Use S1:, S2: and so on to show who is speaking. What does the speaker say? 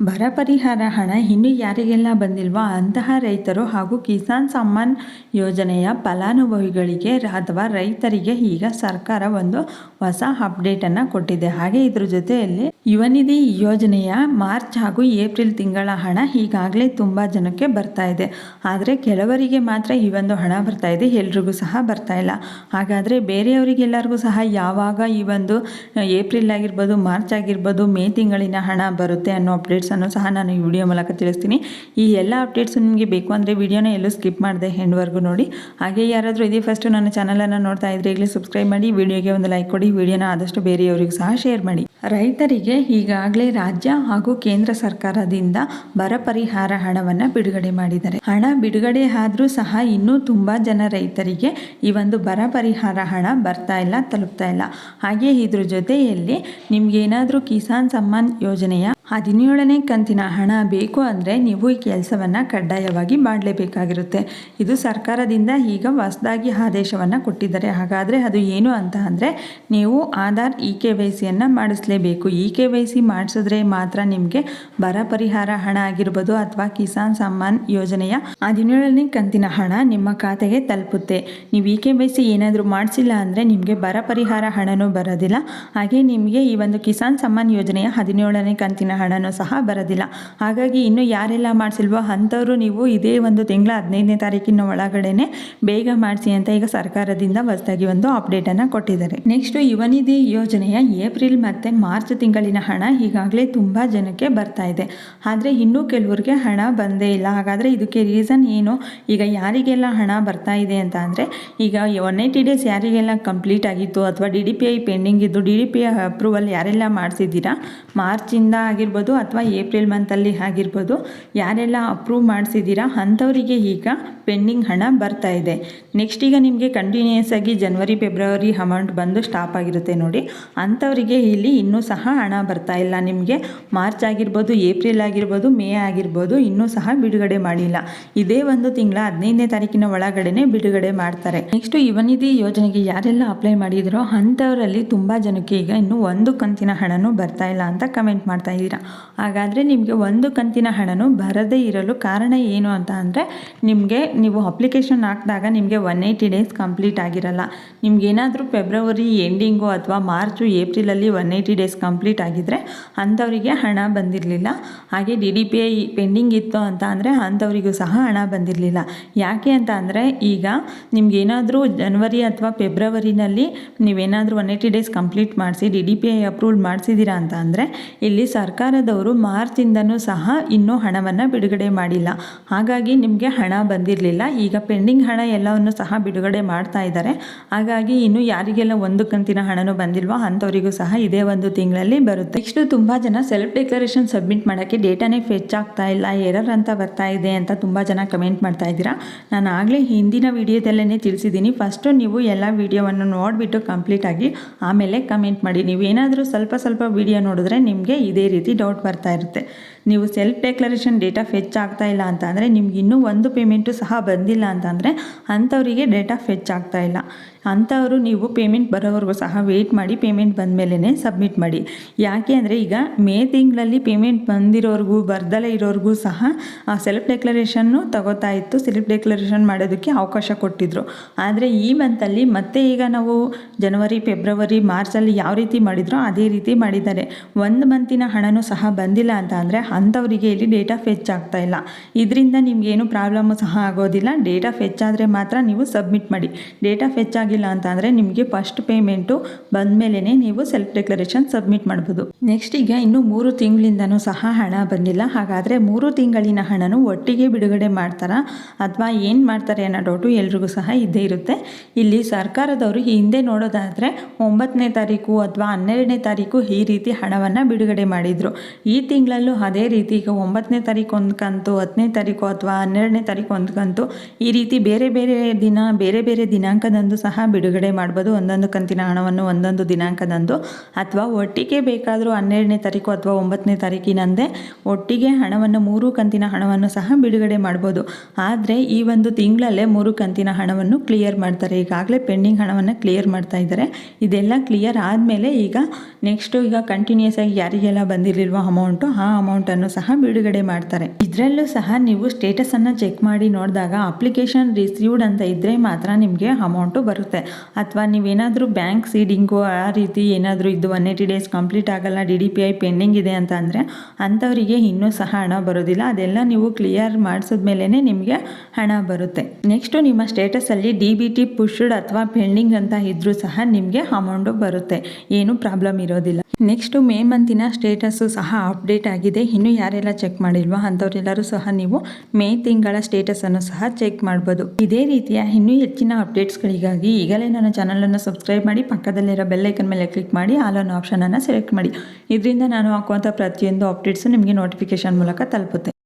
S1: ಬರ ಪರಿಹಾರ ಹಣ ಇನ್ನೂ ಯಾರಿಗೆಲ್ಲ ಬಂದಿಲ್ವೋ ಅಂತಹ ರೈತರು ಹಾಗೂ ಕಿಸಾನ್ ಸಮ್ಮಾನ್ ಯೋಜನೆಯ ಫಲಾನುಭವಿಗಳಿಗೆ ಅಥವಾ ರೈತರಿಗೆ ಈಗ ಸರ್ಕಾರ ಒಂದು ಹೊಸ ಅಪ್ಡೇಟನ್ನು ಕೊಟ್ಟಿದೆ. ಹಾಗೆ ಇದ್ರ ಜೊತೆಯಲ್ಲಿ ಯುವನಿಧಿ ಯೋಜನೆಯ ಮಾರ್ಚ್ ಹಾಗೂ ಏಪ್ರಿಲ್ ತಿಂಗಳ ಹಣ ಈಗಾಗಲೇ ತುಂಬ ಜನಕ್ಕೆ ಬರ್ತಾ ಇದೆ. ಆದರೆ ಕೆಲವರಿಗೆ ಮಾತ್ರ ಈ ಒಂದು ಹಣ ಬರ್ತಾ ಇದೆ. ಎಲ್ರಿಗೂ ಸಹ ಬರ್ತಾ ಇಲ್ಲ. ಹಾಗಾದರೆ ಬೇರೆಯವರಿಗೆಲ್ಲರಿಗೂ ಸಹ ಯಾವಾಗ ಈ ಒಂದು ಏಪ್ರಿಲ್ ಆಗಿರ್ಬೋದು, ಮಾರ್ಚ್ ಆಗಿರ್ಬೋದು, ಮೇ ತಿಂಗಳಿನ ಹಣ ಬರುತ್ತೆ ಅನ್ನೋ ಅಪ್ಡೇಟ್ಸನ್ನು ಸಹ ನಾನು ಈ ವಿಡಿಯೋ ಮೂಲಕ ತಿಳಿಸ್ತೀನಿ. ಈ ಎಲ್ಲ ಅಪ್ಡೇಟ್ಸು ನಿಮಗೆ ಬೇಕು ಅಂದರೆ ವಿಡಿಯೋನ ಎಲ್ಲೂ ಸ್ಕಿಪ್ ಮಾಡಿದೆ ಹೆಂಡ್ವರೆಗೂ ನೋಡಿ. ಹಾಗೆ ಯಾರಾದರೂ ಇದೇ ಫಸ್ಟು ನನ್ನ ಚಾನಲನ್ನು ನೋಡ್ತಾ ಇದ್ರೆ ಈಗಲೇ ಸಬ್ಸ್ಕ್ರೈಬ್ ಮಾಡಿ ವಿಡಿಯೋಗೆ ಒಂದು ಲೈಕ್ ಕೊಡಿ ವಿಡಿಯೋನ ಆದಷ್ಟು ಬೇರೆಯವರಿಗೂ ಸಹ ಶೇರ್ ಮಾಡಿ. ರೈತರಿಗೆ ಈಗಾಗಲೇ ರಾಜ್ಯ ಹಾಗೂ ಕೇಂದ್ರ ಸರ್ಕಾರದಿಂದ ಬರ ಪರಿಹಾರ ಹಣವನ್ನು ಬಿಡುಗಡೆ ಮಾಡಿದ್ದಾರೆ. ಹಣ ಬಿಡುಗಡೆ ಆದರೂ ಸಹ ಇನ್ನೂ ತುಂಬ ಜನ ರೈತರಿಗೆ ಈ ಒಂದು ಬರ ಪರಿಹಾರ ಹಣ ಬರ್ತಾ ಇಲ್ಲ, ತಲುಪ್ತಾ ಇಲ್ಲ. ಹಾಗೆ ಇದ್ರ ಜೊತೆಯಲ್ಲಿ ನಿಮಗೇನಾದರೂ ಕಿಸಾನ್ ಸಮ್ಮಾನ್ ಯೋಜನೆಯ ಹದಿನೇಳನೇ ಕಂತಿನ ಹಣ ಬೇಕು ಅಂದರೆ ನೀವು ಈ ಕೆಲಸವನ್ನು ಕಡ್ಡಾಯವಾಗಿ ಮಾಡಲೇಬೇಕಾಗಿರುತ್ತೆ. ಇದು ಸರ್ಕಾರದಿಂದ ಈಗ ಹೊಸದಾಗಿ ಆದೇಶವನ್ನು ಕೊಟ್ಟಿದ್ದಾರೆ. ಹಾಗಾದರೆ ಅದು ಏನು ಅಂತ ಅಂದರೆ ನೀವು ಆಧಾರ್ ಇ ಕೆ ವೈ ಸಿಯನ್ನು ಮಾಡಿಸಲೇಬೇಕು. ಇ ಕೆ ವೈ ಸಿ ಮಾಡಿಸಿದ್ರೆ ಮಾತ್ರ ನಿಮಗೆ ಬರ ಪರಿಹಾರ ಹಣ ಆಗಿರ್ಬೋದು ಅಥವಾ ಕಿಸಾನ್ ಸಮ್ಮಾನ್ ಯೋಜನೆಯ ಹದಿನೇಳನೇ ಕಂತಿನ ಹಣ ನಿಮ್ಮ ಖಾತೆಗೆ ತಲುಪುತ್ತೆ. ನೀವು ಇ ಕೆ ವೈ ಸಿ ಏನಾದರೂ ಮಾಡಿಸಿಲ್ಲ ಅಂದರೆ ನಿಮಗೆ ಬರ ಪರಿಹಾರ ಹಣನೂ ಬರೋದಿಲ್ಲ. ಹಾಗೆ ನಿಮಗೆ ಈ ಒಂದು ಕಿಸಾನ್ ಸಮ್ಮಾನ್ ಯೋಜನೆಯ ಹದಿನೇಳನೇ ಕಂತಿನ ಹಣನೂ ಸಹ ಬರೋದಿಲ್ಲ. ಹಾಗಾಗಿ ಇನ್ನು ಯಾರೆಲ್ಲ ಮಾಡಿಸಿಲ್ವೋ ಅಂಥವರು ನೀವು ಇದೇ ಒಂದು ತಿಂಗಳ ಹದಿನೈದನೇ ತಾರೀಕಿನ ಒಳಗಡೆನೆ ಬೇಗ ಮಾಡಿಸಿ ಅಂತ ಈಗ ಸರ್ಕಾರದಿಂದ ಹೊಸದಾಗಿ ಒಂದು ಅಪ್ಡೇಟನ್ನು ಕೊಟ್ಟಿದ್ದಾರೆ. ನೆಕ್ಸ್ಟು ಯುವನಿಧಿ ಯೋಜನೆಯ ಏಪ್ರಿಲ್ ಮತ್ತು ಮಾರ್ಚ್ ತಿಂಗಳಿನ ಹಣ ಈಗಾಗಲೇ ತುಂಬ ಜನಕ್ಕೆ ಬರ್ತಾ ಇದೆ. ಆದರೆ ಇನ್ನೂ ಕೆಲವ್ರಿಗೆ ಹಣ ಬಂದೇ ಇಲ್ಲ. ಹಾಗಾದರೆ ಇದಕ್ಕೆ ರೀಸನ್ ಏನು? ಈಗ ಯಾರಿಗೆಲ್ಲ ಹಣ ಬರ್ತಾ ಇದೆ ಅಂತ ಅಂದರೆ, ಈಗ ಒನ್ ಏಯ್ಟಿ ಡೇಸ್ ಯಾರಿಗೆಲ್ಲ ಕಂಪ್ಲೀಟ್ ಆಗಿತ್ತು ಅಥವಾ D D P I pending ಇದ್ದು D D P I approval ಯಾರೆಲ್ಲ ಮಾಡಿಸಿದ್ದೀರಾ? ಮಾರ್ಚಿಂದ ಆಗಿರ್ಬೋದು ಅಥವಾ ಏಪ್ರಿಲ್ ಮಂತಲ್ಲಿ ಆಗಿರ್ಬೋದು ಯಾರೆಲ್ಲ ಅಪ್ರೂವ್ ಮಾಡಿಸಿದ್ದೀರಾ ಅಂಥವರಿಗೆ ಈಗ ಪೆಂಡಿಂಗ್ ಹಣ ಬರ್ತಾ ಇದೆ. ನೆಕ್ಸ್ಟ್ ಈಗ ನಿಮಗೆ ಕಂಟಿನ್ಯೂಸ್ ಆಗಿ ಜನವರಿ ಫೆಬ್ರವರಿ ಅಮೌಂಟ್ ಬಂದು ಸ್ಟಾಪ್ ಆಗಿರುತ್ತೆ ನೋಡಿ. ಅಂಥವರಿಗೆ ಇಲ್ಲಿ ಇನ್ನೂ ಸಹ ಹಣ ಬರ್ತಾ ಇಲ್ಲ. ನಿಮಗೆ ಮಾರ್ಚ್ ಆಗಿರ್ಬೋದು ಏಪ್ರಿಲ್ ಆಗಿರ್ಬೋದು ಮೇ ಆಗಿರ್ಬೋದು, ಇನ್ನೂ ಸಹ ಬಿಡುಗಡೆ ಮಾಡಿಲ್ಲ. ಇದೇ ಒಂದು ತಿಂಗಳ ಹದಿನೈದನೇ ತಾರೀಕಿನ ಒಳಗಡೆನೆ ಬಿಡುಗಡೆ ಮಾಡ್ತಾರೆ. ನೆಕ್ಸ್ಟ್ ಯುವನಿಧಿ ಯೋಜನೆಗೆ ಯಾರೆಲ್ಲ ಅಪ್ಲೈ ಮಾಡಿದರೋ ಅಂಥವರಲ್ಲಿ ತುಂಬ ಜನಕ್ಕೆ ಈಗ ಇನ್ನೂ ಒಂದು ಕಂತಿನ ಹಣನೂ ಬರ್ತಾ ಇಲ್ಲ ಅಂತ ಕಮೆಂಟ್ ಮಾಡ್ತಾ ಇದ್ದೀರಾ. ಹಾಗಾದರೆ ನಿಮಗೆ ಒಂದು ಕಂತಿನ ಹಣನೂ ಬರದೇ ಇರಲು ಕಾರಣ ಏನು ಅಂತ ಅಂದರೆ ನಿಮಗೆ ನೀವು ಅಪ್ಲಿಕೇಶನ್ ಹಾಕಿದಾಗ ನಿಮಗೆ ಒನ್ ಏಯ್ಟಿ ಡೇಸ್ ಕಂಪ್ಲೀಟ್ ಆಗಿರಲ್ಲ. ನಿಮ್ಗೇನಾದರೂ ಫೆಬ್ರವರಿ ಎಂಡಿಂಗು ಅಥವಾ ಮಾರ್ಚು ಏಪ್ರಿಲಲ್ಲಿ ಒನ್ ಏಯ್ಟಿ ಡೇಸ್ ಕಂಪ್ಲೀಟ್ ಆಗಿದ್ದರೆ ಅಂಥವರಿಗೆ ಹಣ ಬಂದಿರಲಿಲ್ಲ. ಹಾಗೆ D D P I pending ಇತ್ತು ಅಂತ ಅಂದರೆ ಅಂಥವರಿಗೂ ಸಹ ಹಣ ಬಂದಿರಲಿಲ್ಲ. ಯಾಕೆ ಅಂತ ಅಂದರೆ ಈಗ ನಿಮ್ಗೇನಾದರೂ ಜನವರಿ ಅಥವಾ ಫೆಬ್ರವರಿನಲ್ಲಿ ನೀವೇನಾದರೂ ಒನ್ ಏಯ್ಟಿ ಡೇಸ್ ಕಂಪ್ಲೀಟ್ ಮಾಡಿಸಿ D D P I approve ಮಾಡಿಸಿದ್ದೀರಾ ಅಂತ ಅಂದರೆ ಇಲ್ಲಿ ಸರ್ಕಾರದವರು ಮಾರ್ಚಿಂದನೂ ಸಹ ಇನ್ನೂ ಹಣವನ್ನು ಬಿಡುಗಡೆ ಮಾಡಿಲ್ಲ. ಹಾಗಾಗಿ ನಿಮಗೆ ಹಣ ಬಂದಿರಲಿಲ್ಲ. ಈಗ ಪೆಂಡಿಂಗ್ ಹಣ ಎಲ್ಲವನ್ನು ಸಹ ಬಿಡುಗಡೆ ಮಾಡ್ತಾ ಇದ್ದಾರೆ. ಹಾಗಾಗಿ ಇನ್ನು ಯಾರಿಗೆಲ್ಲ ಒಂದು ಕಂತಿನ ಹಣನೂ ಬಂದಿಲ್ವೋ ಅಂಥವರಿಗೂ ಸಹ ಇದೇ ಒಂದು ತಿಂಗಳಲ್ಲಿ ಬರುತ್ತೆ. ನೆಕ್ಸ್ಟ್ ತುಂಬ ಜನ ಸೆಲ್ಫ್ ಡಿಕ್ಲರೇಷನ್ ಸಬ್ಮಿಟ್ ಮಾಡೋಕ್ಕೆ ಡೇಟಾನೇ ಫೆಚ್ ಆಗ್ತಾ ಇಲ್ಲ, ಎರರ್ ಅಂತ ಬರ್ತಾ ಇದೆ ಅಂತ ತುಂಬ ಜನ ಕಮೆಂಟ್ ಮಾಡ್ತಾ ಇದ್ದೀರಾ. ನಾನು ಆಗಲೇ ಹಿಂದಿನ ವಿಡಿಯೋದಲ್ಲೇ ತಿಳಿಸಿದ್ದೀನಿ. ಫಸ್ಟು ನೀವು ಎಲ್ಲ ವಿಡಿಯೋವನ್ನು ನೋಡಿಬಿಟ್ಟು ಕಂಪ್ಲೀಟಾಗಿ ಆಮೇಲೆ ಕಮೆಂಟ್ ಮಾಡಿ. ನೀವು ಏನಾದರೂ ಸ್ವಲ್ಪ ಸ್ವಲ್ಪ ವಿಡಿಯೋ ನೋಡಿದ್ರೆ ನಿಮಗೆ ಇದೇ ರೀತಿ ಡೌಟ್ ಬರ್ತಾ ಇರುತ್ತೆ. ನೀವು ಸೆಲ್ಫ್ ಡೆಕ್ಲರೇಷನ್ ಡೇಟಾ ಫೆಚ್ ಆಗ್ತಾ ಇಲ್ಲ ಅಂತ ಅಂದರೆ ನಿಮ್ಗೆ ಇನ್ನೂ ಒಂದು ಪೇಮೆಂಟು ಸಹ ಬಂದಿಲ್ಲ ಅಂತಂದರೆ ಅಂಥವರಿಗೆ ಡೇಟಾ ಫೆಚ್ ಆಗ್ತಾ ಇಲ್ಲ. ಅಂಥವರು ನೀವು ಪೇಮೆಂಟ್ ಬರೋವರೆಗೂ ಸಹ ವೆಯ್ಟ್ ಮಾಡಿ ಪೇಮೆಂಟ್ ಬಂದ ಮೇಲೇ ಸಬ್ಮಿಟ್ ಮಾಡಿ. ಯಾಕೆ ಅಂದರೆ ಈಗ ಮೇ ತಿಂಗಳಲ್ಲಿ ಪೇಮೆಂಟ್ ಬಂದಿರೋರಿಗೂ ಬರ್ದಲೇ ಇರೋರಿಗೂ ಸಹ ಸೆಲ್ಫ್ ಡೆಕ್ಲರೇಷನ್ನು ತಗೋತಾ ಇತ್ತು. ಸೆಲ್ಫ್ ಡೆಕ್ಲರೇಷನ್ ಮಾಡೋದಕ್ಕೆ ಅವಕಾಶ ಕೊಟ್ಟಿದ್ದರು ಆದರೆ ಈ ಮಂತಲ್ಲಿ ಮತ್ತೆ ಈಗ ನಾವು ಜನವರಿ ಫೆಬ್ರವರಿ ಮಾರ್ಚಲ್ಲಿ ಯಾವ ರೀತಿ ಮಾಡಿದ್ರೋ ಅದೇ ರೀತಿ ಮಾಡಿದ್ದಾರೆ. ಒಂದು ಮಂತಿನ ಹಣನೂ ಸಹ ಬಂದಿಲ್ಲ ಅಂತ ಅಂದರೆ ಅಂಥವರಿಗೆ ಇಲ್ಲಿ ಡೇಟಾ ಫೆಚ್ ಆಗ್ತಾ ಇಲ್ಲ. ಇದರಿಂದ ನಿಮಗೇನು ಪ್ರಾಬ್ಲಮ್ ಸಹ ಆಗೋದಿಲ್ಲ. ಡೇಟಾ ಫೆಚ್ ಆದರೆ ಮಾತ್ರ ನೀವು ಸಬ್ಮಿಟ್ ಮಾಡಿ. ಡೇಟಾ ಫೆಚ್ ಆಗಿಲ್ಲ ಅಂತ ಅಂದರೆ ನಿಮಗೆ ಫಸ್ಟ್ ಪೇಮೆಂಟು ಬಂದ ಮೇಲೇ ನೀವು ಸೆಲ್ಫ್ ಡೆಕ್ಲರೇಷನ್ ಸಬ್ಮಿಟ್ ಮಾಡ್ಬೋದು. ನೆಕ್ಸ್ಟ್ ಈಗ ಇನ್ನು ಮೂರು ತಿಂಗಳಿಂದನೂ ಸಹ ಹಣ ಬಂದಿಲ್ಲ. ಹಾಗಾದರೆ ಮೂರು ತಿಂಗಳಿನ ಹಣನೂ ಒಟ್ಟಿಗೆ ಬಿಡುಗಡೆ ಮಾಡ್ತಾರಾ ಅಥವಾ ಏನು ಮಾಡ್ತಾರೆ ಅನ್ನೋ ಡೌಟು ಎಲ್ರಿಗೂ ಸಹ ಇದ್ದೇ ಇರುತ್ತೆ. ಇಲ್ಲಿ ಸರ್ಕಾರದವರು ಹಿಂದೆ ನೋಡೋದಾದರೆ ಒಂಬತ್ತನೇ ತಾರೀಕು ಅಥವಾ ಹನ್ನೆರಡನೇ ತಾರೀಕು ಈ ರೀತಿ ಹಣವನ್ನು ಬಿಡುಗಡೆ ಮಾಡಿದರು. ಈ ತಿಂಗಳಲ್ಲೂ ಅದೇ ರೀತಿ ಈಗ ಒಂಬತ್ತನೇ ತಾರೀಕು ಒಂದು ಕಂತು, ಹತ್ತನೇ ತಾರೀಕು ಅಥವಾ ಹನ್ನೆರಡನೇ ತಾರೀಕು ಒಂದು ಕಂತು, ಈ ರೀತಿ ಬೇರೆ ಬೇರೆ ದಿನ, ಬೇರೆ ಬೇರೆ ದಿನಾಂಕದಂದು ಸಹ ಬಿಡುಗಡೆ ಮಾಡ್ಬೋದು. ಒಂದೊಂದು ಕಂತಿನ ಹಣವನ್ನು ಒಂದೊಂದು ದಿನಾಂಕದಂದು. ಅಥವಾ ಒಟ್ಟಿಗೆ ಬೇಕಾದರೂ ಹನ್ನೆರಡನೇ ತಾರೀಕು ಅಥವಾ ಒಂಬತ್ತನೇ ತಾರೀಕಿನಂದೇ ಒಟ್ಟಿಗೆ ಹಣವನ್ನು, ಮೂರು ಕಂತಿನ ಹಣವನ್ನು ಸಹ ಬಿಡುಗಡೆ ಮಾಡ್ಬೋದು. ಆದರೆ ಈ ಒಂದು ತಿಂಗಳಲ್ಲೇ ಮೂರು ಕಂತಿನ ಹಣವನ್ನು ಕ್ಲಿಯರ್ ಮಾಡ್ತಾರೆ. ಈಗಾಗಲೇ ಪೆಂಡಿಂಗ್ ಹಣವನ್ನು ಕ್ಲಿಯರ್ ಮಾಡ್ತಾ ಇದ್ದಾರೆ. ಇದೆಲ್ಲ ಕ್ಲಿಯರ್ ಆದಮೇಲೆ ಈಗ ನೆಕ್ಸ್ಟು ಈಗ ಕಂಟಿನ್ಯೂಸ್ ಆಗಿ ಯಾರಿಗೆಲ್ಲ ಬಂದಿರಲಿರುವ ಅಮೌಂಟು, ಆ ಅಮೌಂಟನ್ನು ಸಹ ಬಿಡುಗಡೆ ಮಾಡ್ತಾರೆ. ಇದರಲ್ಲೂ ಸಹ ನೀವು ಸ್ಟೇಟಸನ್ನು ಚೆಕ್ ಮಾಡಿ ನೋಡಿದಾಗ ಅಪ್ಲಿಕೇಶನ್ ರಿಸೀವ್ಡ್ ಅಂತ ಇದ್ದರೆ ಮಾತ್ರ ನಿಮಗೆ ಅಮೌಂಟು ಬರುತ್ತೆ. ಅಥವಾ ನೀವೇನಾದರೂ ಬ್ಯಾಂಕ್ ಸೀಡಿಂಗು ಆ ರೀತಿ ಏನಾದರೂ ಇದು ಒನ್ ಏಯ್ಟಿ ಡೇಸ್ ಕಂಪ್ಲೀಟ್ ಆಗಲ್ಲ D D P I pending ಇದೆ ಅಂತ ಅಂದರೆ ಅಂಥವರಿಗೆ ಇನ್ನೂ ಸಹ ಹಣ ಬರೋದಿಲ್ಲ. ಅದೆಲ್ಲ ನೀವು ಕ್ಲಿಯರ್ ಮಾಡಿಸಿದ್ಮೇಲೆ ನಿಮಗೆ ಹಣ ಬರುತ್ತೆ. ನೆಕ್ಸ್ಟು ನಿಮ್ಮ ಸ್ಟೇಟಸಲ್ಲಿ ಡಿ ಬಿ ಟಿ ಪುಷ್ಡ್ ಅಥವಾ ಪೆಂಡಿಂಗ್ ಅಂತ ಇದ್ದರೂ ಸಹ ನಿಮಗೆ ಅಮೌಂಟು ಬರುತ್ತೆ. ಏನು ಪ್ರಾಬ್ಲಮ್ ಇರೋದಿಲ್ಲ. ನೆಕ್ಸ್ಟು ಮೇ ಮಂತಿನ ಸ್ಟೇಟಸ್ಸು ಸಹ ಅಪ್ಡೇಟ್ ಆಗಿದೆ. ಇನ್ನೂ ಯಾರೆಲ್ಲ ಚೆಕ್ ಮಾಡಿಲ್ವೋ ಅಂಥವರೆಲ್ಲರೂ ಸಹ ನೀವು ಮೇ ತಿಂಗಳ ಸ್ಟೇಟಸನ್ನು ಸಹ ಚೆಕ್ ಮಾಡ್ಬೋದು. ಇದೇ ರೀತಿಯ ಇನ್ನೂ ಹೆಚ್ಚಿನ ಅಪ್ಡೇಟ್ಸ್ಗಳಿಗಾಗಿ ಈಗಲೇ ನನ್ನ ಚಾನಲನ್ನು ಸಬ್ಸ್ಕ್ರೈಬ್ ಮಾಡಿ, ಪಕ್ಕದಲ್ಲಿರೋ ಬೆಲ್ಲೈಕನ್ ಮೇಲೆ ಕ್ಲಿಕ್ ಮಾಡಿ ಆಲ್ ಆನ್ ಆಪ್ಷನನ್ನು ಸೆಲೆಕ್ಟ್ ಮಾಡಿ. ಇದರಿಂದ ನಾನು ಹಾಕುವಂಥ ಪ್ರತಿಯೊಂದು ಅಪ್ಡೇಟ್ಸು ನಿಮಗೆ ನೋಟಿಫಿಕೇಶನ್ ಮೂಲಕ ತಲುಪುತ್ತೆ.